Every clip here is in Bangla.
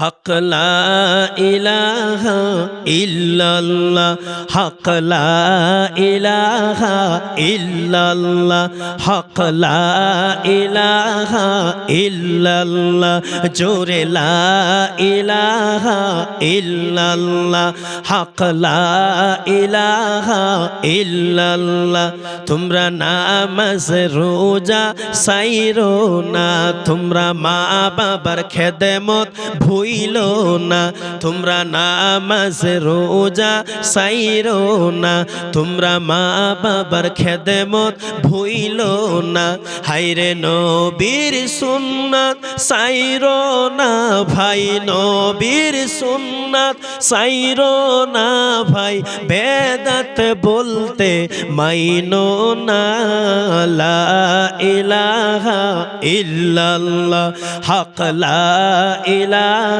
হক ইল্লাল্লাহ জোরে লা ইলাহা ইল্লাল্লাহ, হক লা ইলাহা ইল্লাল্লাহ, তোমরা নামাজ রোজা সাইরো না, তোমরা মা বাবার খেদমত ভুইল না। তোমরা নামাজ, রোজা সাইরো না। তোমরা মা বাবার খেদমত ভুইল না। হাইরে নবীর সুন্নাত সাইরো না ভাই, নবীর সুন্নাত সাইরো না ভাই। বেদাত বলতে মাইনো না, লা ইলাহা ইল্লাল্লাহ। হক লা ইলাহা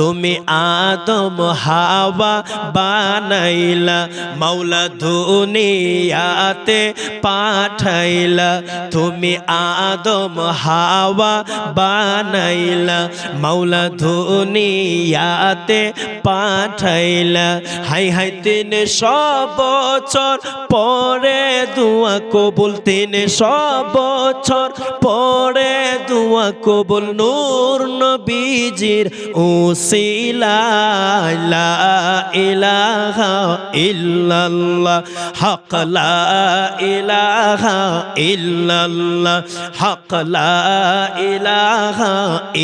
তুমি আদম হাওয়া বানাইলা, মাওলা দুনিয়াতে পাঠাইলা। তুমি আদম হাওয়া বানাইলা, মাওলা দুনিয়াতে পাঠাইলা। হাই হাই, তিন বছর পরে দুয়া কবুল, তিন বছর পরে দুয়া কবুল নূর নবীজির উসিলা, লা ইলাহা ইল্লাল্লাহ, হক লা ইলাহা ইল্লাল্লাহ, হক লা ইলাহা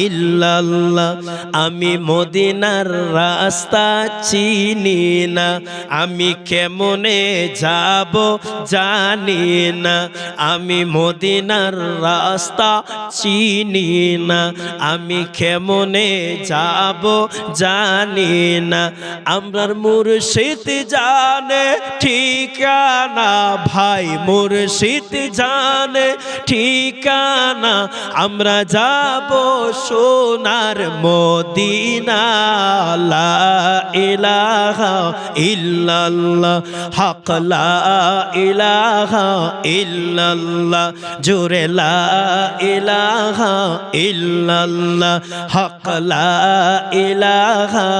ইল্লাল্লাহ। আমি মদিনার রাস্তা চিনি না, আমি কেমনে যাব জানি না। আমি মদিনার রাস্তা চিনি না, আমি কেমনে যাব জানি না। আমরার মুর্শিদ জানে ঠিকানা, ভাই মুর্শিদ জানে ঠিকানা। আমরা যাব সোনার মদিনা, লা ইলাহা ইল্লাল্লাহ, হক লা ইলাহা ইল্লাল্লাহ, জোরে লা ইলাহা ইলাহা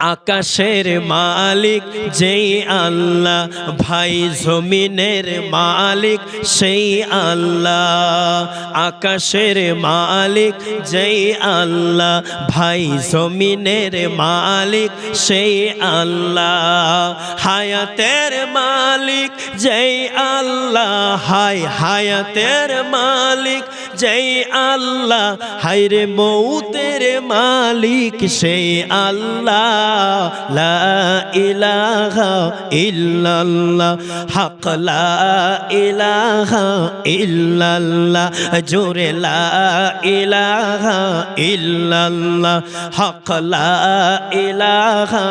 আকাশের মালিক যেই আল্লাহ, ভাই জমিনের মালিক সেই আল্লাহ। আকাশের মালিক যেই আল্লাহ, ভাই জমিনের মালিক সেই আল্লাহ। হায়াতের মালিক যেই আল্লাহ, হায় হায়াতের মালিক যেই আল্লাহ, হায়রে মৌতের মালিক, সেই আল্লাহ, লা ইলাহা ইল্লাল্লাহ, হক লা ইলাহা ইল্লাল্লাহ, জোরে লা ইলাহা ইল্লাল্লাহ, হক লা ইলাহা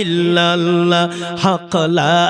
ইল্লাল্লাহ, হক লা